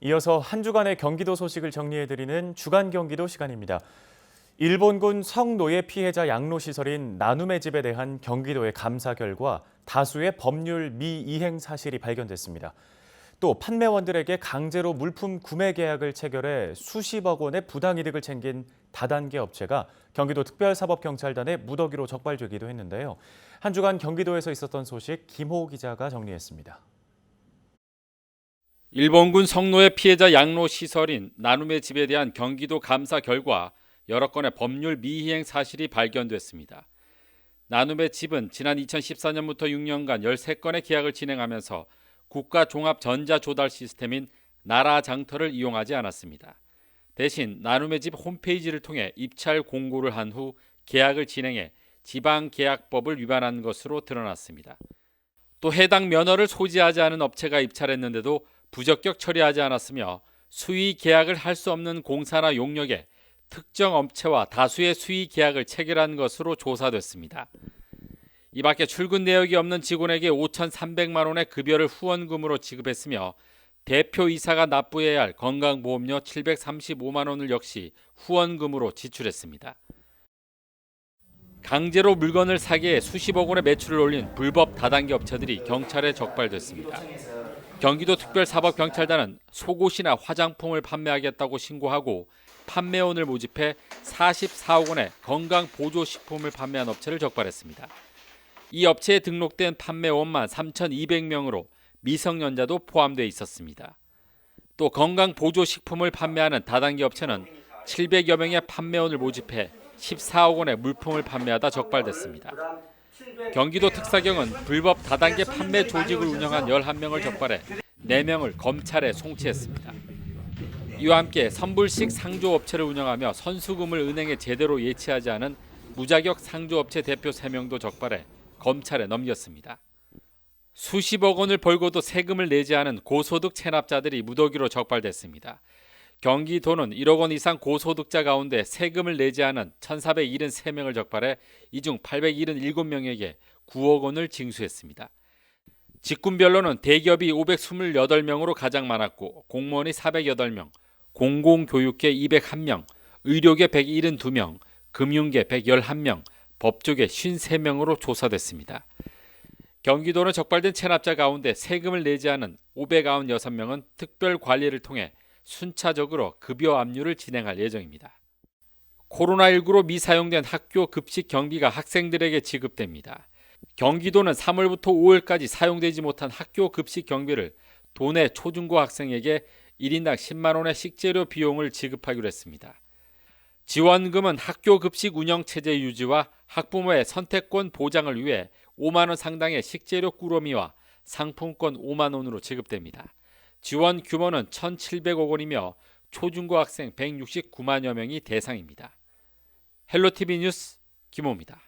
이어서 한 주간의 경기도 소식을 정리해드리는 주간 경기도 시간입니다. 일본군 성노예 피해자 양로시설인 나눔의 집에 대한 경기도의 감사 결과 다수의 법률 미이행 사실이 발견됐습니다. 또 판매원들에게 강제로 물품 구매 계약을 체결해 수십억 원의 부당이득을 챙긴 다단계 업체가 경기도 특별사법경찰단의 무더기로 적발되기도 했는데요. 한 주간 경기도에서 있었던 소식 김호 기자가 정리했습니다. 일본군 성노예 피해자 양로 시설인 나눔의 집에 대한 경기도 감사 결과 여러 건의 법률 미이행 사실이 발견됐습니다. 나눔의 집은 지난 2014년부터 6년간 13건의 계약을 진행하면서 국가 종합 전자 조달 시스템인 나라 장터를 이용하지 않았습니다. 대신 나눔의 집 홈페이지를 통해 입찰 공고를 한 후 계약을 진행해 지방 계약법을 위반한 것으로 드러났습니다. 또 해당 면허를 소지하지 않은 업체가 입찰했는데도 부적격 처리하지 않았으며 수의 계약을 할 수 없는 공사나 용역에 특정 업체와 다수의 수의 계약을 체결한 것으로 조사됐습니다. 이 밖에 출근 내역이 없는 직원에게 5,300만 원의 급여를 후원금으로 지급했으며 대표 이사가 납부해야 할 건강보험료 735만 원을 역시 후원금으로 지출했습니다. 강제로 물건을 사게 해 수십억 원의 매출을 올린 불법 다단계 업체들이 경찰에 적발됐습니다. 경기도 특별사법경찰단은 속옷이나 화장품을 판매하겠다고 신고하고 판매원을 모집해 44억 원의 건강보조식품을 판매한 업체를 적발했습니다. 이 업체에 등록된 판매원만 3,200명으로 미성년자도 포함되어 있었습니다. 또 건강보조식품을 판매하는 다단계 업체는 700여 명의 판매원을 모집해 14억 원의 물품을 판매하다 적발됐습니다. 경기도 특사경은 불법 다단계 판매 조직을 운영한 11명을 적발해 4명을 검찰에 송치했습니다. 이와 함께 선불식 상조업체를 운영하며 선수금을 은행에 제대로 예치하지 않은 무자격 상조업체 대표 3명도 적발해 검찰에 넘겼습니다. 수십억 원을 벌고도 세금을 내지 않은 고소득 체납자들이 무더기로 적발됐습니다. 경기도는 1억 원 이상 고소득자 가운데 세금을 내지 않은 1,473명을 적발해 이 중 877명에게 9억 원을 징수했습니다. 직군별로는 대기업이 528명으로 가장 많았고 공무원이 408명, 공공교육계 201명, 의료계 172명, 금융계 111명, 법조계 53명으로 조사됐습니다. 경기도는 적발된 체납자 가운데 세금을 내지 않은 596명은 특별 관리를 통해 순차적으로 급여 압류를 진행할 예정입니다. 코로나19로 미사용된 학교 급식 경비가 학생들에게 지급됩니다. 경기도는 3월부터 5월까지 사용되지 못한 학교 급식 경비를 도내 초중고 학생에게 1인당 10만 원의 식재료 비용을 지급하기로 했습니다. 지원금은 학교 급식 운영 체제 유지와 학부모의 선택권 보장을 위해 5만 원 상당의 식재료 꾸러미와 상품권 5만 원으로 지급됩니다. 지원 규모는 1,700억 원이며 초중고 학생 169만여 명이 대상입니다. 헬로티비 뉴스 김호입니다.